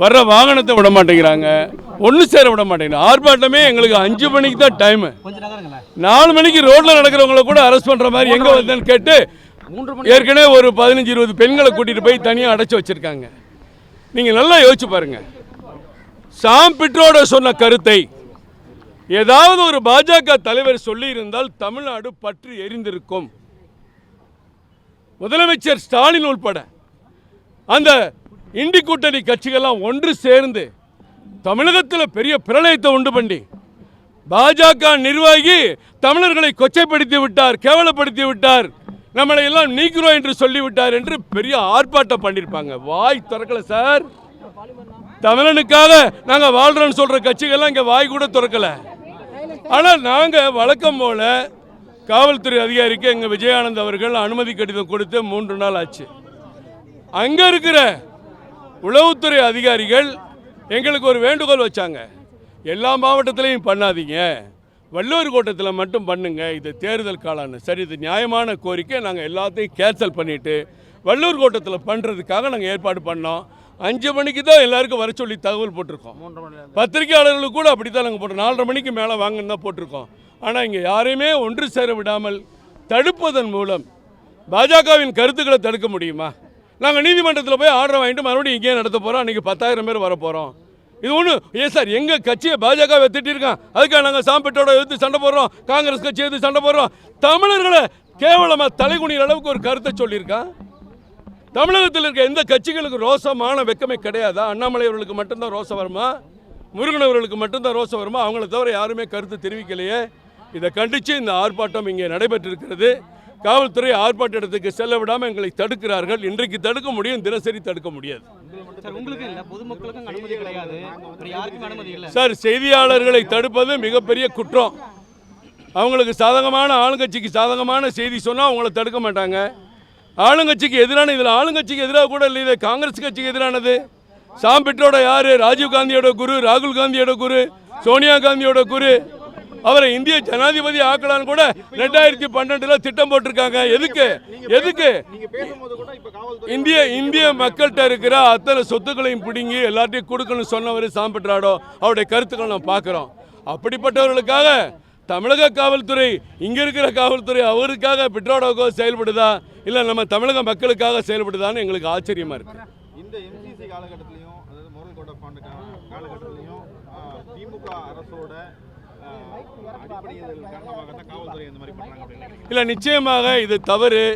வர்ற வாகனத்தை விட மாட்டேங்கிறாங்க. ஒன்று சேர விட மாட்டேங்கிறாங்க ஆர்ப்பாட்டமே எங்களுக்கு அஞ்சு மணிக்கு தான் டைமு நாலு மணிக்கு ரோட்ல நடக்கிறவங்கள கூட அரெஸ்ட் பண்ற மாதிரி எங்க வந்தேன்னு கேட்டு ஏற்கனவே ஒரு பதினஞ்சு இருபது பெண்களை கூட்டிட்டு போய் தனியாக அடைச்சு வச்சிருக்காங்க. நீங்க நல்லா யோசிச்சு பாருங்க. சாம் பிட்ரோட சொன்ன கருத்தை ஏதாவது ஒரு பாஜக தலைவர் சொல்லியிருந்தால் தமிழ்நாடு பற்றி எரிந்திருக்கும். முதலமைச்சர் ஸ்டாலின் உள்பட அந்த இண்டி கூட்டணி கட்சிகள்லாம் ஒன்று சேர்ந்து தமிழகத்தில் பெரிய பிரளயத்தை உண்டு பண்ணி பாஜக நிர்வாகி தமிழர்களை கொச்சைப்படுத்தி விட்டார் கேவலப்படுத்தி விட்டார். நம்மளை எல்லாம் நீக்கிறோம் என்று சொல்லிவிட்டார் என்று பெரிய ஆர்ப்பாட்டம் பண்ணியிருப்பாங்க வாய் திறக்கல சார். தமிழனுக்காக நாங்கள் வாழ்கிறோன்னு சொல்கிற கட்சிகள்லாம் இங்கே வாய் கூட திறக்கல. ஆனால் நாங்கள் வழக்கம் போல காவல்துறை அதிகாரிக்கு எங்கள் விஜயானந்த் அவர்கள் அனுமதி கடிதம் கொடுத்து மூன்று நாள் ஆச்சு. அங்கே இருக்கிற உளவுத்துறை அதிகாரிகள் எங்களுக்கு ஒரு வேண்டுகோள் வச்சாங்க. எல்லா மாவட்டத்திலையும் பண்ணாதீங்க. வள்ளுவர் கோட்டத்தில் மட்டும் பண்ணுங்க. இது தேர்தல் காலம்னு சரி இது நியாயமான கோரிக்கை. நாங்கள் எல்லாத்தையும் கேன்சல் பண்ணிட்டு வள்ளூர் கோட்டத்தில் பண்ணுறதுக்காக நாங்கள் ஏற்பாடு பண்ணோம். அஞ்சு மணிக்கு தான் எல்லாருக்கும் வர சொல்லி தகவல் போட்டிருக்கோம். பத்திரிகையாளர்களுக்கு கூட அப்படி தான் நாங்கள் போட்டோம். நாலரை மணிக்கு மேலே வாங்கன்னு தான் போட்டிருக்கோம். ஆனால் இங்கே யாரையுமே ஒன்று சேர விடாமல் தடுப்பதன் மூலம் பாஜகவின் கருத்துக்களை தடுக்க முடியுமா? நாங்கள் நீதிமன்றத்தில் போய் ஆர்டர் வாங்கிட்டு மறுபடியும் இங்கேயே நடத்த போகிறோம் அன்றைக்கி பத்தாயிரம் பேர் வர போகிறோம் இது ஒன்று ஏன் சார் எங்கள் கட்சியை பாஜக திட்டிருக்கான். அதுக்காக நாங்கள் சாம்பிட்டோட எதிர்த்து சண்டை போடுறோம். காங்கிரஸ் கட்சி எதிர்த்து சண்டை போடுறோம். தமிழர்களை கேவலமாக தலைகுனிகிற அளவுக்கு ஒரு கருத்தை சொல்லியிருக்கான் தமிழகத்தில் இருக்க எந்த கட்சிகளுக்கு ரோசமான வெக்கமே கிடையாதா? அண்ணாமலை அவர்களுக்கு மட்டும்தான் ரோசம் வருமா? முருகன் அவர்களுக்கு மட்டும்தான் ரோசம் வருமா? அவங்கள தவிர யாருமே கருத்து தெரிவிக்கலையே. இதை கண்டித்து இந்த ஆர்ப்பாட்டம் இங்கே நடைபெற்றிருக்கிறது. காவல்துறை ஆர்ப்பாட்ட இடத்துக்கு செல்ல விடாமல் எங்களை தடுக்கிறார்கள். இன்றைக்கு தடுக்க முடியும் தினசரி தடுக்க முடியாது. சார் செய்தியாளர்களை தடுப்பது மிகப்பெரிய குற்றம். அவங்களுக்கு சாதகமான ஆளுங்கட்சிக்கு சாதகமான செய்தி சொன்னால் அவங்கள தடுக்க மாட்டாங்க. ஆளுங்கட்சிக்கு எதிரான இதில் ஆளுங்கட்சிக்கு எதிராக கூட இல்லை. இது காங்கிரஸ் கட்சிக்கு எதிரானது. சாம் பிட்ரோட யாரு? ராஜீவ் காந்தியோட குரு ராகுல் காந்தியோட குரு சோனியா காந்தியோட குரு. அவரை இந்திய ஜனாதிபதி ஆக்கலான்னு கூட ரெண்டாயிரத்தி பன்னெண்டுல திட்டம் போட்டிருக்காங்க. எதுக்கு? எதுக்கு? இந்திய இந்திய மக்கள்கிட்ட இருக்கிற அத்தனை சொத்துக்களையும் பிடுங்கி எல்லாத்தையும் கொடுக்கணும்னு சொன்னவர் சாம்பிட்ராடோ அவருடைய கருத்துக்களை நான் பார்க்குறோம். அப்படிப்பட்டவர்களுக்காக தமிழக காவல்துறை இங்க இருக்கிற காவல்துறை அவருக்காக பிட்ரோடோக்கோ செயல்படுதா? இல்ல நம்ம தமிழக மக்களுக்காக செயல்படுதான்னு எங்களுக்கு ஆச்சரியமா இருக்கு. இந்த எம்சிசி காலகட்டத்திலையும் அதாவது முருகன் கோட் காலகட்டத்திலையும் திமுக அரசோட இல்லை நிச்சயமாக இது தவறு.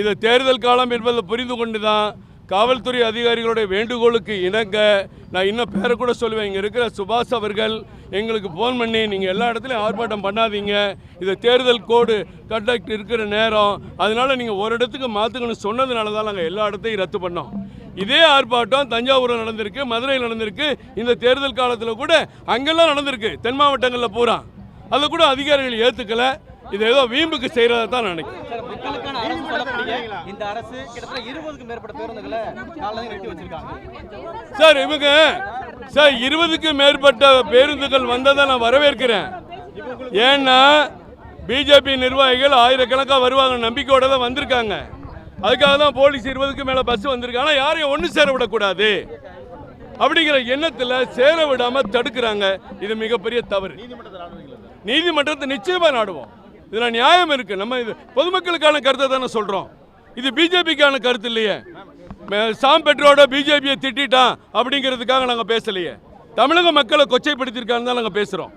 இது தேர்தல் காலம் என்பதை புரிந்து கொண்டு தான் காவல்துறை அதிகாரிகளுடைய வேண்டுகோளுக்கு இணங்க நான் இன்னும் பேரை கூட சொல்லுவேன். இங்கே இருக்கிற சுபாஷ் அவர்கள் எங்களுக்கு ஃபோன் பண்ணி நீங்கள் எல்லா இடத்துலையும் ஆர்ப்பாட்டம் பண்ணாதீங்க. இது தேர்தல் கோடு கண்டக்ட் இருக்கிற நேரம். அதனால நீங்கள் ஒரு இடத்துக்கு மாற்றுக்கணும்னு சொன்னதுனால தான் நாங்கள் எல்லா இடத்தையும் ரத்து பண்ணோம். இதே ஆர்ப்பாட்டம் தஞ்சாவூரில் நடந்திருக்கு மதுரையில் நடந்திருக்கு. இந்த தேர்தல் காலத்தில் கூட அங்கெல்லாம் நடந்திருக்கு. தென் மாவட்டங்களில் பூரா. அதை கூட அதிகாரிகள் ஏற்றுக்கல இது ஏதோ வீம்புக்கு செய்கிறதா தான் நினைக்கிறேன். சார் இவங்க சார் இருபதுக்கு மேற்பட்ட பேருந்துகள் வந்ததை நான் வரவேற்கிறேன். ஏன்னா பிஜேபி நிர்வாகிகள் ஆயிரக்கணக்காக வருவாங்க நம்பிக்கையோட தான் வந்திருக்காங்க. அதுக்காக தான் போலீஸ் இருபதுக்கு மேலே பஸ் வந்திருக்கு. ஆனால் யாரையும் ஒன்று சேர விடக்கூடாது. அப்படிங்கிற எண்ணத்தில் சேர விடாம தடுக்கிறாங்க. இது மிகப்பெரிய தவறு. நீதிமன்றத்தை நிச்சயமா நாடுவோம். இதுல நியாயம் இருக்கு. நம்ம இது பொதுமக்களுக்கான கருத்தை தானே சொல்றோம். இது பிஜேபிக்கான கருத்து இல்லையே. சாம் பெட்ரோட பிஜேபியை திட்டான் அப்படிங்கிறதுக்காக நாங்கள் பேசலையே. தமிழக மக்களை கொச்சைப்படுத்தியிருக்கான்னு தான் நாங்கள் பேசுகிறோம்